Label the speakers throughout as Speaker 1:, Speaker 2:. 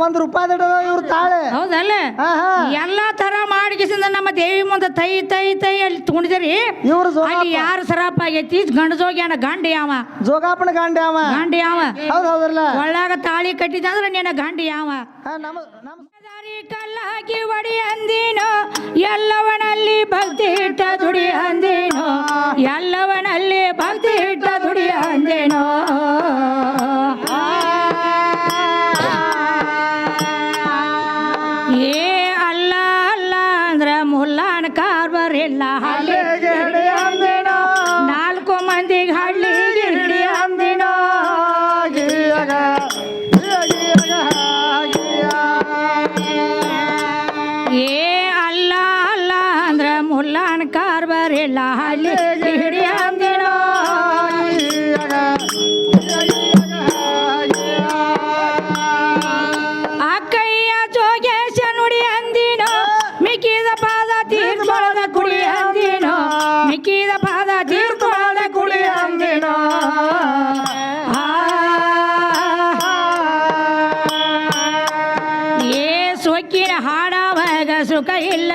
Speaker 1: ಒಂದ್ ರೂಪಾಯಿ ಇವ್ರ ತಾಳೆ.
Speaker 2: ಹೌದಲ್ಲ?
Speaker 1: ಹಾ ಹಾ.
Speaker 2: ಎಲ್ಲಾ ತರ ಮಾಡಿಕಿಸಿಂದ ನಮ್ಮ ದೇವಿ ಮುಂದೆ ತೈ ತೈ ತೈ ಅಲ್ಲಿ ತಗೊಂಡಿದ್ರಿ
Speaker 1: ಇವ್ರ
Speaker 2: ಅಲ್ಲಿ ಯಾರು ಸರಪ ಆಗೈತಿ? ಗಂಡ ಜೋಗ್ಯಾನ ಗಂಡ ಯಾವ
Speaker 1: ಜೋಗಾಪನ ಗಾಂಡಿ ಅವ.
Speaker 2: ಗಂಡ ಯಾವ
Speaker 1: ಹೌದ್ ಹೌದ್ರಲ್ಲ
Speaker 2: ಒಳ್ಳಾಗ ತಾಳಿ ಕಟ್ಟಿದ ಅಂದ್ರೆ ನಿನ್ನ ಗಂಡ ಯಾವ
Speaker 1: ಹಾ ನಮ ನಮ
Speaker 2: ದಾರಿ ಒಡಿ ಅಂದಿನೋ ಎಲ್ಲವನಲ್ಲಿ ಭಕ್ತಿ ಇಟ್ಟ ದುಡಿ ಅಂದಿನೋ ಎಲ್ಲವನಲ್ಲಿ ಭಕ್ತಿ ಇಟ್ಟ ದುಡಿ ಅಂದೇನೋ. ढाळले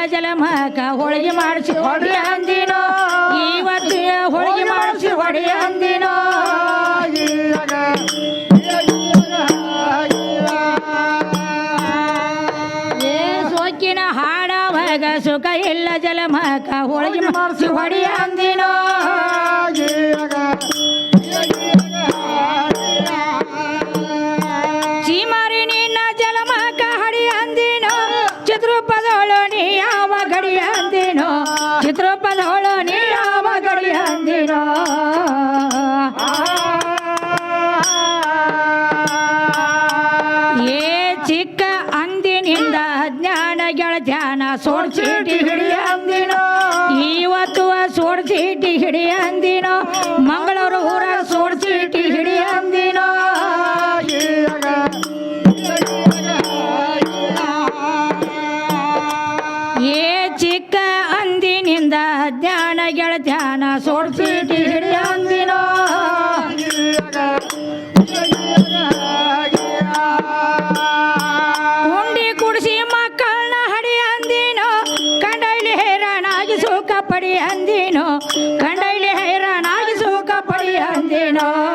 Speaker 2: ಜಲಮಕ ಹೋಳಿಗೆ ಮಾಡಿಸಿ ಹೊಡಿ ಅಂದಿನೋ. ಇವತ್ತು ಹೋಳಿಗೆ ಮಾಡಿಸಿ ಹೊಡಿ ಅಂದಿನೋ. ಏ ಸೊಕ್ಕಿನ ಹಾಡವಾಗ ಸುಖ ಇಲ್ಲ ಜಲಮಕ ಹೋಳಿಗೆ ಮಾಡಿಸಿ ಹೊಡಿ ಅಂದಿನೋ. ಚೀಟಿ ಹಿಡಿ ಅಂದಿನೋ? ಇವತ್ತು ಸೋಡ್ ಚೀಟಿ ಹಿಡಿ ಅಂದಿನೋ? ಮಂಗಳೂರು ಊರ ಸೋಡ್ ಚೀಟಿ ಹಿಡಿ ಅಂದಿನೋ? ಏ ಚಿಕ್ಕ ಅಂದಿನಿಂದ ಧ್ಯಾನ ಗೆಳತ್ಯಾನ ಸೋಡ್ ಚೀಟಿ ಹಿಡಿ ಅಂದಿನೋ? ಅಂದಿನೋ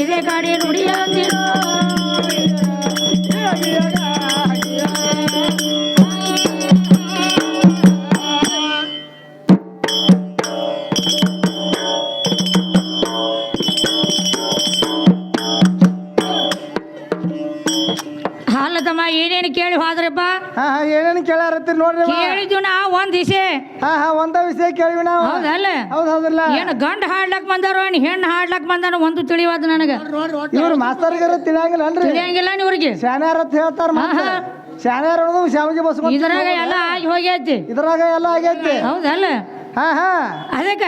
Speaker 2: ಕಿವಿಗಳ ಹಾಲ ಏನೇನು ಕೇಳಿ ಹೋದ್ರಪ್ಪ?
Speaker 1: ಹಾ ಹಾ ಏನೇನು ಕೇಳಾರತ್ತೀರಿ ನೋಡ್ರಿ ಅವ.
Speaker 2: ಕೇಳಿದ್ವಿ ನಾ ಒಂದ್ ದಿಸೆ
Speaker 1: ಹಾ ಹಾ ಒಂದ ವಿಷಯ ಕೇಳಿವಿ ನಾವು.
Speaker 2: ಹೌದಲ್ಲ?
Speaker 1: ಹೌದು ಹೌದಿಲ್ಲ
Speaker 2: ಏನು ಗಂಡ ಹಾಡ್ಲಕ್ ಬಂದಾರೋ ಏನು ಹೆಣ್ಣು ಹಾಡ್ಲಕ್ ಬಂದಾನೋ ಒಂದು ತಿಳಿವಾದ ನನಗೆ.
Speaker 1: ಇವ್ರು ಮಾಸ್ತರ್ಗಾರ ತಿಳಿಯಂಗಿಲ್ಲ ಅನ್ರಿ
Speaker 2: ತಿಳಿಯಂಗಿಲ್ಲ ಇವ್ರಿಗೆ.
Speaker 1: ಶಾನ್ಯಾರ ಅಂತ ಹೇಳ್ತಾರ
Speaker 2: ಆಹಾ.
Speaker 1: ಶಾನ್ಯಾರ ಅನ್ನೋದು ಶಾವಿಗೆ ಬಸ್ಕೊಂಡ್
Speaker 2: ಇದ್ರಾಗ ಎಲ್ಲ ಆಗಿ ಹೋಗೈತಿ
Speaker 1: ಇದ್ರಾಗ ಎಲ್ಲ ಆಗೈತಿ.
Speaker 2: ಹೌದಲ್ಲ?
Speaker 1: ಹಾ ಹಾ.
Speaker 2: ಅದಕ್ಕ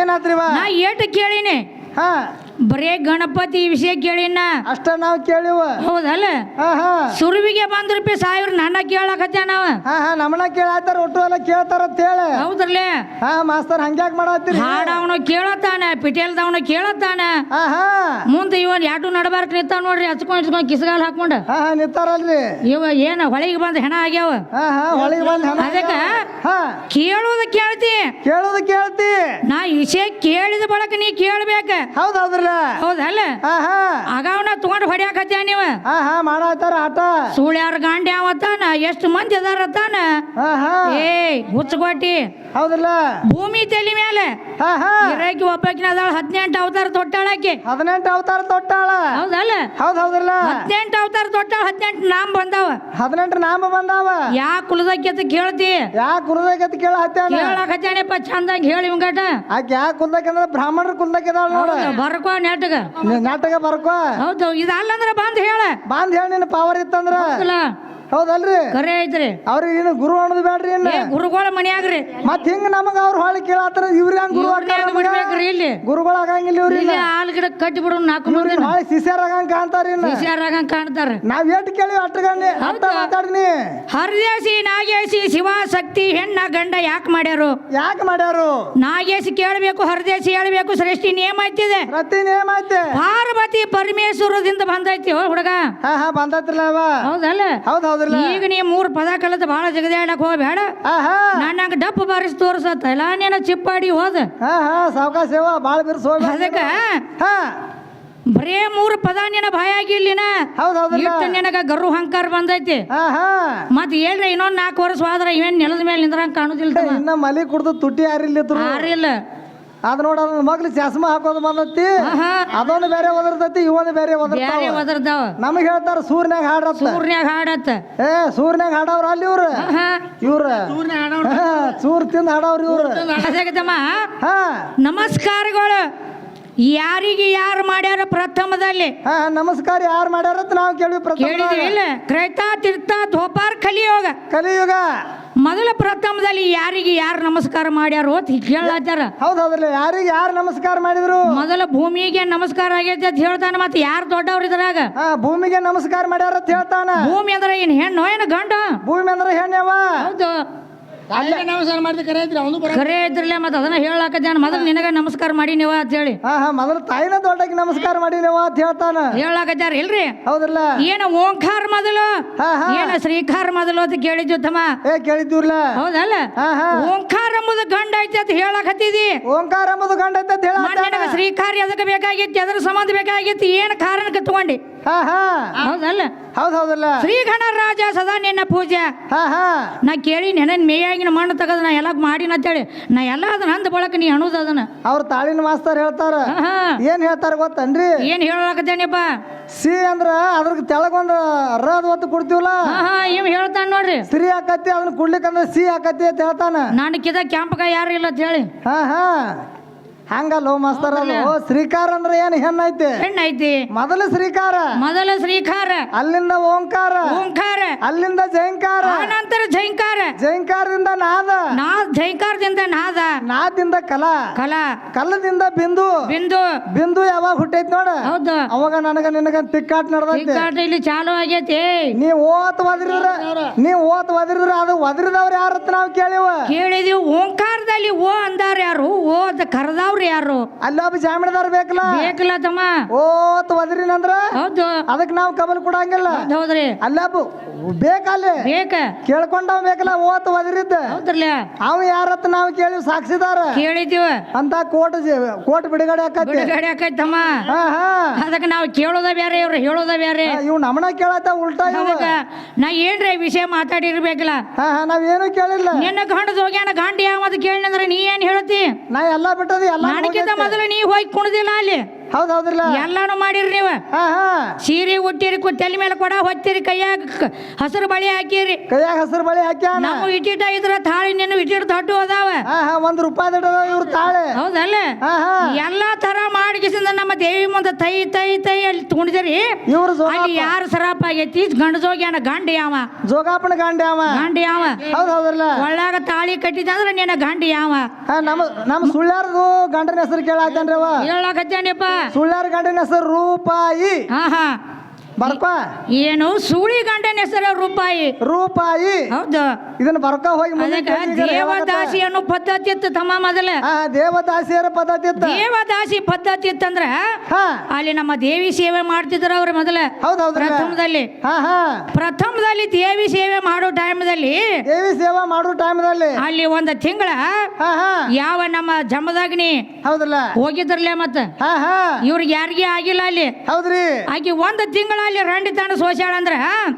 Speaker 1: ಏನಾತ್ರಿ ಬಾ?
Speaker 2: ನಾ ಏಟು ಕೇಳಿನಿ.
Speaker 1: ಹಾ.
Speaker 2: ಬರೇ ಗಣಪತಿ ವಿಷಯ ಕೇಳಿನ
Speaker 1: ಅಷ್ಟ ನಾವು ಕೇಳಿವ.
Speaker 2: ಹೌದಲ್ಲ? ಸುರುವಿಗೆ ಬಂದ್ ರೂಪಾಯಿ ಸಾವಿರ ನನ್ನ ಕೇಳಕತ್ತ ನಾವ
Speaker 1: ನಮ್ಮನ ಕೇಳಾತಾರ ಒಟ್ಟು ಎಲ್ಲ ಕೇಳ್ತಾರ ಅಂತ ಹೇಳಿ.
Speaker 2: ಹೌದ್ರಲ್ಲೇ?
Speaker 1: ಹಾ ಮಾಸ್ತರ್ ಹಂಗ್ಯಾಕ್ ಮಾಡತ್ತೀರಿ?
Speaker 2: ಹಾಡವನು ಕೇಳತ್ತಾನ ಪಿಟೇಲ್ದವನು ಕೇಳತ್ತಾನ. ಮುಂದೆ ಇವನ್ ಯಾಟು ನಡಬಾರ್ಕ ನಿಂತಾವ ನೋಡ್ರಿ ಹಚ್ಕೊಂಡ್ ಹಚ್ಕೊಂಡ್ ಕಿಸಗಾಲ್ ಹಾಕೊಂಡ.
Speaker 1: ನಿಂತಾರಲ್ರಿ.
Speaker 2: ಇವ ಏನ ಹೊಳಿಗೆ ಬಂದ ಹೆಣ ಆಗ್ಯಾವ?
Speaker 1: ಹೊಳಿಗೆ ಬಂದ್
Speaker 2: ಅದಕ್ಕ ಕೇಳ್ತಿ.
Speaker 1: ಕೇಳೋದು ಕೇಳ್ತಿ.
Speaker 2: ನಾ ವಿಷಯ ಕೇಳಿದ ಬಳಕ ನೀ ಕೇಳ್ಬೇಕ.
Speaker 1: ಹೌದ್ ಹೌದೌದ್ರಲ್ಲ
Speaker 2: ಹೌದಲ್ಲ? ಅಗಾವನ ತಗೊಂಡ್ ಹೊಡ್ಯಾಕತ್ಯ ನೀವ?
Speaker 1: ಹಾ ಹಾ ಮಾಡತ್ತಾರ ಆಟ
Speaker 2: ಸುಳ್ಯಾರ ಗಾಂಡಿ ಅವತ್ತಾನ? ಎಷ್ಟು ಮಂದಿ ಅದಾರತ್ತಾನ ಏ ಹುಚ್ಚಗೋಟಿ
Speaker 1: ಹೌದಲ್ಲ
Speaker 2: ಭೂಮಿ ತೆಲಿ ಮೇಲೆ ಇರಾಕಿ ಒಬ್ಬಾಕಿನ ಅದಾಳ ಹದಿನೆಂಟು ಅವತಾರ ತೊಟ್ಟಾಳಕ್ಕೆ
Speaker 1: ಹದಿನೆಂಟು ಅವತಾರ ತೊಟ್ಟಾಳ
Speaker 2: ಹೌದಲ್ಲ?
Speaker 1: ಹೌದ್ ಹೌದಲ್ಲ
Speaker 2: ಹದಿನೆಂಟು ಅವತಾರ ತೊಟ್ಟಾಳ ಹದಿನೆಂಟು ನಾಮ ಬಂದಾವ.
Speaker 1: ಹದಿನೆಂಟು ನಾಮ ಬಂದಾವ.
Speaker 2: ಯಾ ಕುಲದಕ್ಕೆ ಅಂತ ಕೇಳ್ತಿ?
Speaker 1: ಯಾ ಕುಲದಕ್ಕೆ ಕೇಳ ಹತ್ಯಾನ
Speaker 2: ಕೇಳಾಕತ್ತಾನೆಪ್ಪ ಚಂದಾಗಿ ಹೇಳಿ ಇವಂಗಟ
Speaker 1: ಆಕೆ ಯಾ ಕುಲದಕ್ಕೆ ಅಂದ್ರೆ ಬ್ರಾಹ್ಮಣರ ಕುಲದಕ್ಕೆ ಇದಾಳ ನೋಡ.
Speaker 2: ಬರ್ಕೋ ನೆಟ್ಗ
Speaker 1: ನೀ ನಾಟಕ ಬರ್ಕೋ.
Speaker 2: ಹೌದು ಇದಲ್ಲಂದ್ರ ಬಂದ್ ಹೇಳ.
Speaker 1: ಬಂದ್ ಹೇಳಿ ನಿನ್ನ ಪವರ್ ಇತ್ತಂದ್ರ. ಹೌದಲ್ರಿ?
Speaker 2: ಕರೆ ಐತ್ರಿ.
Speaker 1: ಅವ್ರಿಗೆ ಏನು ಗುರು ಅನ್ನೋದು ಬೇಡ್ರಿ ಏನ್
Speaker 2: ಏ ಗುರುಗಳ ಮನ್ಯಾಗ್ರಿ.
Speaker 1: ಮತ್ ಹಿಂಗ ನಮಗ ಅವ್ರ ಹೊಳಿ ಕೇಳತ್ತಾರ ಇವ್ರ ಹೆಂಗ್ ಗುರು
Speaker 2: ಬಿಡ್ಬೇಕ್ರಿ ಇಲ್ಲಿ?
Speaker 1: ಗುರುಗಳು ಆಗಂಗಿಲ್ಲ ಇವ್ರಿ
Speaker 2: ಇಲ್ಲಿ ಹಾಲ್ ಗಿಡ ಕಟ್ಟಿ ಬಿಡು ನಾಲ್ಕು ಮಂದಿ
Speaker 1: ಇವ್ರಿಗೆ ಹೊಳಿ ಶಿಷ್ಯರ್ ಆಗಂಗ ಕಾಣ್ತಾರ ಇನ್ನ.
Speaker 2: ಹುಷಾರಾಗಂಗ್ ಕಾಣ್ತಾರ.
Speaker 1: ನಾವ್ ಎಟ್ ಕೇಳಿ ಅಟ್ಟಗಣ್ಣಿ ಅಟ್ಟ ಮಾತಾಡ್ನಿ.
Speaker 2: ಹರದೇಸಿ ನಾಗೇಶಿ ಶಿವ ಶಕ್ತಿ ಹೆಣ್ಣ ಗಂಡ ಯಾಕ್ ಮಾಡ್ಯಾರು?
Speaker 1: ಯಾಕ್ ಮಾಡ್ಯಾರು?
Speaker 2: ನಾಗೇಶ್ ಕೇಳಬೇಕು ಹರದೇಶಿ ಹೇಳ್ಬೇಕು ಸೃಷ್ಟಿ ನೇಮ ಐತಿದೆ.
Speaker 1: ಪ್ರತಿ ನೇಮ ಐತೆ.
Speaker 2: ಪಾರ್ವತಿ ಪರಮೇಶ್ವರದಿಂದ ಬಂದೈತಿ ಓ ಹುಡುಗ.
Speaker 1: ಹಾ ಹಾ ಬಂದತ್ರಲ್ಲ
Speaker 2: ಹೌದಲ್ಲ?
Speaker 1: ಹೌದ್ ಹೌದ್.
Speaker 2: ಈಗ ನೀ ಮೂರ್ ಪದ ಕಲಿತ ಬಹಳ ಜಗದಾಡಕ್ ಹೋಗ್ಬೇಡ
Speaker 1: ಹಾ ಹಾ
Speaker 2: ನನ್ನಂಗ ಡಪ್ಪು ಬಾರಿಸಿ ತೋರ್ಸತ್ತ ಎಲ್ಲ ನೀನ ಚಿಪ್ಪಾಡಿ ಹೋದ.
Speaker 1: ಹಾ ಹಾ ಸಾವಕಾಶ ಸೇವ ಬಾಳ ಬಿರ್ಸ್
Speaker 2: ಅದಕ್ಕ
Speaker 1: ಹಾ.
Speaker 2: ಬರೇ ಮೂರು ಪದ ನಿನ
Speaker 1: ಹೌದ್ ಹೌದ್ರಲ್ಲ
Speaker 2: ಇಟ್ಟು ನಿನಗ ಗರು ಹಂಕಾರ ಬಂದೈತಿ.
Speaker 1: ಹಾ ಹಾ
Speaker 2: ಮತ್ ಹೇಳ್ರಿ ಇನ್ನೊಂದ್ ನಾಲ್ಕು ವರ್ಷ ಹೋದ್ರ ಇವೇನ್ ನೆಲದ ಮೇಲೆ ನಿಂದ್ರಂಗ ಕಾಣುದಿಲ್ಲ ತಮ್ಮ.
Speaker 1: ಇನ್ನ ಮಲಿ ಕುಡ್ದು ತುಟಿ ಯಾರಿಲ್ಲಿದ್ರು
Speaker 2: ಆರಿಲ್ಲ
Speaker 1: ಅದ್ ನೋಡ ಮಗ್ಲಿ ಚಸ್ಮಾ ಹಾಕೋದು ಬಂದತಿ
Speaker 2: ಆಹಾ.
Speaker 1: ಅದೊಂದು ಬೇರೆ ಒದರ್ತತಿ ಇವೊಂದು ಬೇರೆ
Speaker 2: ಬ್ಯಾರೆ
Speaker 1: ಒದರ್ತಾವ.
Speaker 2: ಒದರ್ದಾವ
Speaker 1: ನಮಗ್ ಹೇಳ್ತಾರ ಸೂರ್ನ್ಯಾಗ ಹಾಡತ್ತ.
Speaker 2: ಊರ್ನ್ಯಾಗ ಹಾಡತ್ತ.
Speaker 1: ಏ ಸೂರ್ನ್ಯಾಗ ಹಾಡವ್ರ ಅಲ್ಲಿ ಇವ್ರ. ಇವ್ರ? ಹಾ, ಸೂರ್ ತಿಂದ ಹಾಡವ್ರ ಇವ್ರ. ಹಾ.
Speaker 2: ನಮಸ್ಕಾರಗಳು. ಯಾರಿಗೆ ಯಾರು ಮಾಡ್ಯಾರ ಪ್ರಥಮದಲ್ಲಿ?
Speaker 1: ಹಾ ನಮಸ್ಕಾರ ಯಾರು ಮಾಡ್ಯಾರ ನಾವು ಕೇಳಿ ಪ್ರಥಮ
Speaker 2: ಕೇಳಿದ್ವಿ ಇಲ್ಲ? ಕ್ರೈತಾ ತೀರ್ಥ ಧೋಪಾರ್ ಕಲಿಯೋಗ.
Speaker 1: ಕಲಿಯುಗ.
Speaker 2: ಮೊದಲ ಪ್ರಥಮದಲ್ಲಿ ಯಾರಿಗೆ ಯಾರು ನಮಸ್ಕಾರ ಮಾಡ್ಯಾರೋ ಅಂತ ಕೇಳತ್ತಾರ.
Speaker 1: ಹೌದೌದ್ರಲ್ಲ ಯಾರಿಗೆ ಯಾರು ನಮಸ್ಕಾರ ಮಾಡಿದ್ರು?
Speaker 2: ಮೊದಲ ಭೂಮಿಗೆ ನಮಸ್ಕಾರ ಆಗೈತೆ ಅಂತ ಹೇಳ್ತಾನೆ ಮತ್ತೆ ಯಾರು ದೊಡ್ಡವ್ರ ಇದ್ರಾಗ?
Speaker 1: ಭೂಮಿಗೆ ನಮಸ್ಕಾರ ಮಾಡ್ಯಾರತ್ ಹೇಳ್ತಾನ.
Speaker 2: ಭೂಮಿ ಅಂದ್ರೆ ಏನ್ ಹೆಣ್ಣು ಏನು ಗಂಡ?
Speaker 1: ಭೂಮಿ ಅಂದ್ರೆ ಹೆಣ್ಣವ?
Speaker 2: ಹೌದು.
Speaker 3: ನಮಸ್ಕಾರ ಮಾಡಿದ? ಕರೆ ಐತ್ರಿ ಅವನು ಬರ
Speaker 2: ಖರೆ ಇದ್ರಲ್ಲ ಮತ್ತೆ ಅದನ್ನ ಮೊದಲು ನಿನಗ ನಮಸ್ಕಾರ ಮಾಡಿ ನೀವ ಅಂತ ಹೇಳಿ.
Speaker 1: ಹಾ ಹಾ ಮೊದಲು ತಾಯಿನ ದೊಡ್ಡಕ್ಕೆ ನಮಸ್ಕಾರ ಮಾಡಿನವ ಅಂತ ಹೇಳ್ತಾನ.
Speaker 2: ಹೇಳಾಕಾರ ಇಲ್ರಿ?
Speaker 1: ಹೌದಲ್ಲ
Speaker 2: ಏನ ಓಂಕಾರ ಮೊದಲು?
Speaker 1: ಹಾ ಹಾ.
Speaker 2: ಏನ ಶ್ರೀಕಾರ ಮೊದಲು ಅಂತ ಕೇಳಿದ್ವಿ ತಮ್ಮ
Speaker 1: ಏ ಕೇಳಿದ್ದೀವ್ರಲ್ಲ
Speaker 2: ಹೌದಲ್ಲ?
Speaker 1: ಹಾ ಹಾ.
Speaker 2: ಓಂಕಾರ ಎಂಬುದು ಗಂಡ ಐತಿ ಅಂತ ಹೇಳಾಕತ್ತಿದಿ.
Speaker 1: ಓಂಕಾರ ಎಂಬುದು ಗಂಡ ಐತೆ ಅಂತ
Speaker 2: ಹೇಳ ಶ್ರೀಕಾರ ಎದಕ್ಕೆ ಬೇಕಾಗಿತ್ತು ಎದ್ರ ಸಂಬಂಧ ಬೇಕಾಗಿತ್ತು ಏನ್ ಕಾರಣಕ್ಕೆ ತಗೊಂಡಿ?
Speaker 1: ಹಾ ಹಾ.
Speaker 2: ಹೌದಲ್ಲ?
Speaker 1: ಹೌದು ಹೌದಲ್ಲ.
Speaker 2: ಶ್ರೀ ಗಣರಾಜ ಸದಾ ನಿನ್ನ ಪೂಜೆ
Speaker 1: ಹಾ ಹಾ.
Speaker 2: ನಾ ಕೇಳಿ ನೆನನ್ ಮೇಯಾಗಿನ ಮಣ್ಣು ತಗದು ನಾ ಎಲ್ಲ ಮಾಡಿನ ಅಂತೇಳಿ. ನಾ ಎಲ್ಲ ಅದನ್ನ ಅಂದ ಬಳಕ ನೀ ಅಣುದ ಅದನ್ನ.
Speaker 1: ಅವ್ರ ತಾಳಿನ ಮಾಸ್ತರ್ ಹೇಳ್ತಾರ.
Speaker 2: ಹಾ.
Speaker 1: ಏನ್ ಹೇಳ್ತಾರ ಗೊತ್ತನ್ರಿ?
Speaker 2: ಏನ್ ಹೇಳಕತ್ತೇನಿಪ್ಪ
Speaker 1: ಸಿ ಅಂದ್ರ ಅದ್ರ ತೆಳಗೊಂದು ರದ್ ಒತ್ತು ಕೊಡ್ತೀವಲ್ಲ?
Speaker 2: ಹಾ ಹಾ ಇವ್ ಹೇಳ್ತಾನ ನೋಡ್ರಿ.
Speaker 1: ಸ್ತ್ರೀ ಆಕತಿ ಅದನ್ನ ಕುಡ್ಲಿಕ್ಕಂದ್ರ ಸಿ ಆಕತಿ ಅಂತ ಹೇಳ್ತಾನ.
Speaker 2: ನನಕಿದ ಕ್ಯಾಂಪ್ಗ ಯಾರು ಇಲ್ಲ ಅಂತ ಹೇಳಿ
Speaker 1: ಹಾ ಹಾ. ಹಂಗಲ್ಲ ಮಾಸ್ತರ್ ಓ ಶ್ರೀಕಾರ ಅಂದ್ರೆ ಏನ್ ಹೆಣ್ಣೈತಿ
Speaker 2: ಹೆಣ್ಣೈತಿ.
Speaker 1: ಮೊದಲು ಶ್ರೀಕಾರ.
Speaker 2: ಮೊದಲ ಶ್ರೀಕಾರ.
Speaker 1: ಅಲ್ಲಿಂದ ಓಂಕಾರ.
Speaker 2: ಓಂಕಾರ.
Speaker 1: ಅಲ್ಲಿಂದ ಜೈಂಕಾರ.
Speaker 2: ಆನಂತರ ಜೈಂಕಾರ.
Speaker 1: ಜೈಂಕಾರದಿಂದ ನಾದ.
Speaker 2: ನಾ ಜೈಂಕಾರದಿಂದ ನಾದ.
Speaker 1: ನಾದಿಂದ ಕಲಾ.
Speaker 2: ಕಲಾ.
Speaker 1: ಕಲ್ಲದಿಂದ ಬಿಂದು.
Speaker 2: ಬಿಂದು.
Speaker 1: ಬಿಂದು ಯಾವಾಗ ಹುಟ್ಟೈತ್ ನೋಡ?
Speaker 2: ಹೌದು.
Speaker 1: ಅವಾಗ ನನಗ ನಿನಗ ತಿಕ್ಕಾಟ್
Speaker 2: ನಡೆದ ಇಲ್ಲಿ ಚಾಲು ಆಗೈತಿ.
Speaker 1: ನೀ ಓತ್ ಒದರಿದ್ರ ನೀ ಓತ್ ಒದರಿದ್ರ ಅದು ಒದರಿದವ್ರ ಯಾರತ್ ನಾವ್ ಕೇಳಿವ?
Speaker 2: ಕೇಳಿದೀವಿ ಓಂಕಾರದಲ್ಲಿ ಓ ಅಂದಾರ ಯಾರು? ಓ ಅದ ಕರೆದವ್ರು ಯಾರು?
Speaker 1: ಅಲ್ಲೊಬ್ಬ ಜಾಮೀನದಾರ ಬೇಕಲ್ಲ?
Speaker 2: ಬೇಕಲ್ಲ ತಮ್ಮ
Speaker 1: ಓತ್ ಒದ್ರಿನಂದ್ರ
Speaker 2: ಹೌದು.
Speaker 1: ಅದಕ್ ನಾವ್ ಕಬಲ್ ಕೊಡಂಗಿಲ್ಲ.
Speaker 2: ಹೌದ್ ಹೌದ್ರಿ.
Speaker 1: ಅಲ್ಲೊಬ್ಬ ಬೇಕಲ್ಲಿ
Speaker 2: ಬೇಕ
Speaker 1: ಕೇಳ್ಕೊಂಡವ್ ಬೇಕಲ್ಲ ಓತ್ ಒದ್ರಿದ್ದ?
Speaker 2: ಹೌದ್ರಲ್ಲ
Speaker 1: ಅವ ಯಾರತ್ತ ನಾವ್ ಕೇಳಿ ಸಾಕ್ಷಿದಾರ
Speaker 2: ಕೇಳಿದೀವ.
Speaker 1: ಅಂತ ಕೋಟ್ ಕೋಟ್ ಬಿಡುಗಡೆ ಆಕೈತಿ.
Speaker 2: ಬಿಡುಗಡೆ ಆಕೈತಿ
Speaker 1: ಹಾ ಹಾ.
Speaker 2: ಅದಕ್ಕೆ ನಾವು ಕೇಳೋದ ಬೇರೆ ಇವ್ರು ಹೇಳೋದ ಬೇರೆ
Speaker 1: ಇವ್ ನಮ್ಮನ ಕೇಳತ್ತ ಉಲ್ಟಾ
Speaker 2: ಅದಕ್ಕ ನಾ ಏನ್ರಿ ವಿಷಯ ಮಾತಾಡಿರ್ಬೇಕಲ್ಲ?
Speaker 1: ನಾವೇನು ಕೇಳಿಲ್ಲ.
Speaker 2: ನಿನ್ನ ಗಂಡದ ಹೋಗ್ಯಾನ ಗಂಡ ಯಾವದು ಕೇಳಿನಂದ್ರ ನೀ ಏನ್ ಹೇಳ್ತಿ?
Speaker 1: ನಾ ಎಲ್ಲ ಬಿಟ್ಟದಿ ಎಲ್ಲ
Speaker 2: ನನಗಿಂತ ಮೊದಲು ನೀ ಹೋಗಿ ಕುಣದಿಲ್ಲ ಅಲ್ಲಿ.
Speaker 1: ಹೌದ್ ಹೌದ್ರಲ್ಲ?
Speaker 2: ಎಲ್ಲಾನು ಮಾಡಿರಿ ನೀವು.
Speaker 1: ಹಾ ಹಾ.
Speaker 2: ಸೀರೆ ಉಟ್ಟಿರಿ ಕು- ತಲೆ ಮೇಲೆ ಕೊಡ ಹೊತ್ತಿರಿ ಕೈಯಾಗ ಕ- ಹಸಿರು ಬಳಿ ಹಾಕಿರಿ.
Speaker 1: ಕೈಯಾಗ ಹಸಿರು ಬಳಿ ಹಾಕ್ಯಾನ?
Speaker 2: ನಾವು ಇಟ್ಟಿಟ ಇದ್ರ ತಾಳಿ ನಿನ್ನ ಇಟ್ಟಿಟ್ಟು ದೊಡ್ಡ ಅದಾವ.
Speaker 1: ಹಾ ಹಾ ಒಂದ್ ರೂಪಾಯಿ ದಡ ಇವ್ರ ತಾಳೆ.
Speaker 2: ಹೌದಲ್ಲ?
Speaker 1: ಹಾ ಹಾ.
Speaker 2: ಎಲ್ಲಾ ತರ ಮಾಡಿಗಿಸಿಂದ ನಮ್ಮ ದೇವಿ ಮುಂದೆ ತೈ ತೈ ತೈ ಅಲ್ಲಿ ತಗೊಂಡಿದ್ರಿ
Speaker 1: ಇವ್ರು
Speaker 2: ಅಲ್ಲಿ ಯಾರು ಸರಾಪ ಆಗೈತಿ? ಗಂಡ ಜೋಗ್ಯಾನ ಗಂಡ ಯಾವ
Speaker 1: ಜೋಗಾಪನ ಗಾಂಡಿ ಅವ.
Speaker 2: ಗಂಡ ಯಾವ
Speaker 1: ಹೌದು ಹೌದ್ರಲ್ಲ?
Speaker 2: ಒಳ್ಳಾಗ ತಾಳಿ ಕಟ್ಟಿದಂದ್ರ ನಿನ್ನ ಗಂಡ ಯಾವ
Speaker 1: ಹಾ ನಮ್ಮ ನಮ್ಮ ಸುಳ್ಳ್ಯಾರದು ಗಂಡನ ಹೆಸರು ಕೇಳಾತೇನ್ರಿ ಅವ
Speaker 2: ಹೇಳಕತ್ತೇನಪ್ಪ
Speaker 1: ಸುಳ್ಳ್ಯಾರ ಗಂಡನ ಹೆಸರು ರೂಪಾಯಿ.
Speaker 2: ಹಾ ಹಾ
Speaker 1: ಬರ್ಕೋ.
Speaker 2: ಏನು ಸೂಳಿ ಗಂಡನ ಹೆಸರು ರೂಪಾಯಿ.
Speaker 1: ರೂಪಾಯಿ.
Speaker 2: ಹೌದು.
Speaker 1: ಇದನ್ನ ಬರ್ಕ ಹೋಗಿ
Speaker 2: ಅದಕ್ಕೆ. ದೇವದಾಸಿ ಅನ್ನೋ ಪದ್ಧತಿ ಇತ್ತು ತಮ್ಮ ಮೊದಲ.
Speaker 1: ದೇವದಾಸಿಯರ ಪದ್ಧತಿ ಇತ್ತು
Speaker 2: ದೇವದಾಸಿ ಪದ್ಧತಿ ಇತ್ತಂದ್ರ
Speaker 1: ಹಾ.
Speaker 2: ಅಲ್ಲಿ ನಮ್ಮ ದೇವಿ ಸೇವೆ ಮಾಡ್ತಿದ್ರು ಅವ್ರ ಮೊದಲ.
Speaker 1: ಹೌದೌದು
Speaker 2: ಪ್ರಥಮದಲ್ಲಿ. ಪ್ರಥಮದಲ್ಲಿ ದೇವಿ ಸೇವೆ ಮಾಡೋ ಟೈಮ್ದಲ್ಲಿ
Speaker 1: ದೇವಿ ಸೇವೆ ಮಾಡೋ ಟೈಮ್ದಲ್ಲಿ
Speaker 2: ಅಲ್ಲಿ ಒಂದು ತಿಂಗಳ ಯಾವ ನಮ್ಮ ಜಮದಾಗ್ನಿ
Speaker 1: ಹೌದಲ್ಲ.
Speaker 2: ಹೋಗಿದ್ರಲ್ಲ ಮತ್ತ? ಇವ್ರಿಗೆ ಯಾರಿಗೂ ಆಗಿಲ್ಲ ಅಲ್ಲಿ.
Speaker 1: ಹೌದ್ರಿ.
Speaker 2: ಆಗಿ ಒಂದ್ ತಿಂಗಳ ಅಲ್ಲಿ ರಂಡಿ ತಾಣ ಸೋಸ್ಯಾಳ ಅಂದ್ರ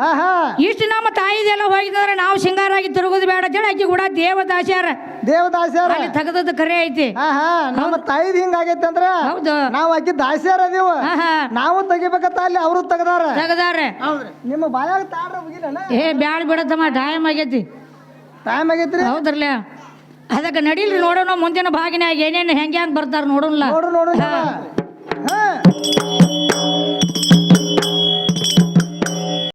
Speaker 1: ಆಹಾ.
Speaker 2: ಇಷ್ಟು ನಮ್ಮ ತಾಯಿದೆಲ್ಲ ಹೋಗಿದ್ರೆ ನಾವು ಸಿಂಗಾರಾಗಿ ತಿರುಗುದು ಬೇಡ. ಅಂತೇಳಿ ಆಕಿ ಕೂಡ ದೇವದಾಸ್ಯಾರ.
Speaker 1: ದೇವದಾಸ್ಯಾರ?
Speaker 2: ಅಲ್ಲಿ ತೆಗೆದದ್ದು ಕರೆ ಐತಿ.
Speaker 1: ಹಾ ಹಾ ನಮ್ಮ ತಾಯಿ ಹಿಂಗ ಆಗೈತೆ ಅಂದ್ರ
Speaker 2: ಹೌದು.
Speaker 1: ನಾವ್ ಅಕ್ಕಿ ದಾಸ್ಯಾರ
Speaker 2: ನೀವು
Speaker 1: ನಾವು ತೆಗಿಬೇಕತ್ತ ಅಲ್ಲಿ ಅವರು ತೆಗದಾರ.
Speaker 2: ತೆಗದಾರ.
Speaker 1: ನಿಮ್ಮ ಬಾಯಾಗ ತಾಡ್ರ ಮುಗಿಲಣ್ಣ
Speaker 2: ಏ ಬ್ಯಾಳ ಬಿಡತ್ತಮ್ಮ ಟೈಮ್ ಆಗೈತಿ.
Speaker 1: ಟೈಮ್ ಆಗೈತ್ರಿ?
Speaker 2: ಹೌದ್ರಲ್ಲ ಅದಕ್ಕೆ ನಡೀಲಿ ನೋಡೋಣ ಮುಂದಿನ ಭಾಗಿನಾಗ ಏನೇನು ಹೆಂಗೆ ಹೆಂಗೆ ಬರ್ತಾರ ನೋಡೋಣ
Speaker 1: ನೋಡು ನೋಡು